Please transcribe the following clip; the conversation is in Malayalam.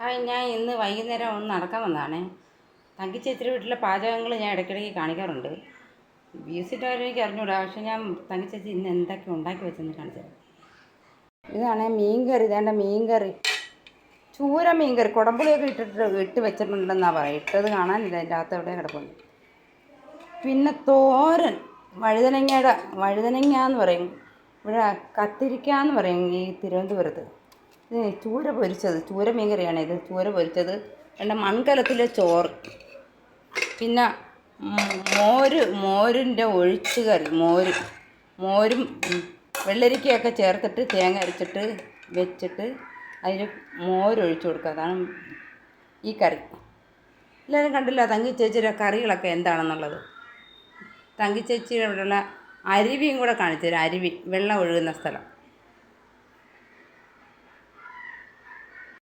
ഹായ് ഞാൻ ഇന്ന് വൈകുന്നേരം ഒന്ന് നടക്കാൻ വന്നതാണേ. തങ്കി ചേച്ചിയുടെ വീട്ടിലെ പാചകങ്ങൾ ഞാൻ ഇടയ്ക്കിടയ്ക്ക് കാണിക്കാറുണ്ട്. വീസിട്ടാരും എനിക്ക് അറിഞ്ഞൂടാ പക്ഷേ ഞാൻ തങ്കി ചേച്ചി ഇന്ന് എന്തൊക്കെ ഉണ്ടാക്കി വെച്ചെന്ന് കാണിച്ചത് ഇതാണേ മീൻകറി ഇതേണ്ട മീൻകറി. ചൂര മീൻ കറി കുടമ്പുളിയൊക്കെ ഇട്ടിട്ട് ഇട്ട് വെച്ചിട്ടുണ്ടെന്നാണ് പറയുക. ഇട്ടത് കാണാനില്ല അതിന്റെ അകത്ത് എവിടെ കിടപ്പുണ്ട്. പിന്നെ തോരൻ വഴുതനങ്ങയുടെ വഴുതനങ്ങ എന്ന് പറയും. ഇവിടെ കത്തിരിക്ക എന്ന് പറയും ഈ തിരുവനന്തപുരത്ത്. ചൂര പൊരിച്ചത്. ചൂര മീൻകറിയാണ് ഇത്. ചൂര പൊരിച്ചത്. രണ്ട് മൺകലത്തിലെ ചോറ്. പിന്നെ മോര് മോരിന്റെ ഒഴിച്ച് കറി മോര്. മോരും വെള്ളരിക്കയൊക്കെ ചേർത്തിട്ട് തേങ്ങ അരച്ചിട്ട് വെച്ചിട്ട് അതിൽ മോരൊഴിച്ചു കൊടുക്കുക. അതാണ് ഈ കറി. എല്ലാവരും കണ്ടില്ല തങ്കി ചേച്ചിയുടെ കറികളൊക്കെ എന്താണെന്നുള്ളത്? തങ്കി ചേച്ചിയുടെ അരുവിയും കൂടെ കാണിച്ചു തരാം. അരുവി വെള്ളം ഒഴുകുന്ന സ്ഥലം.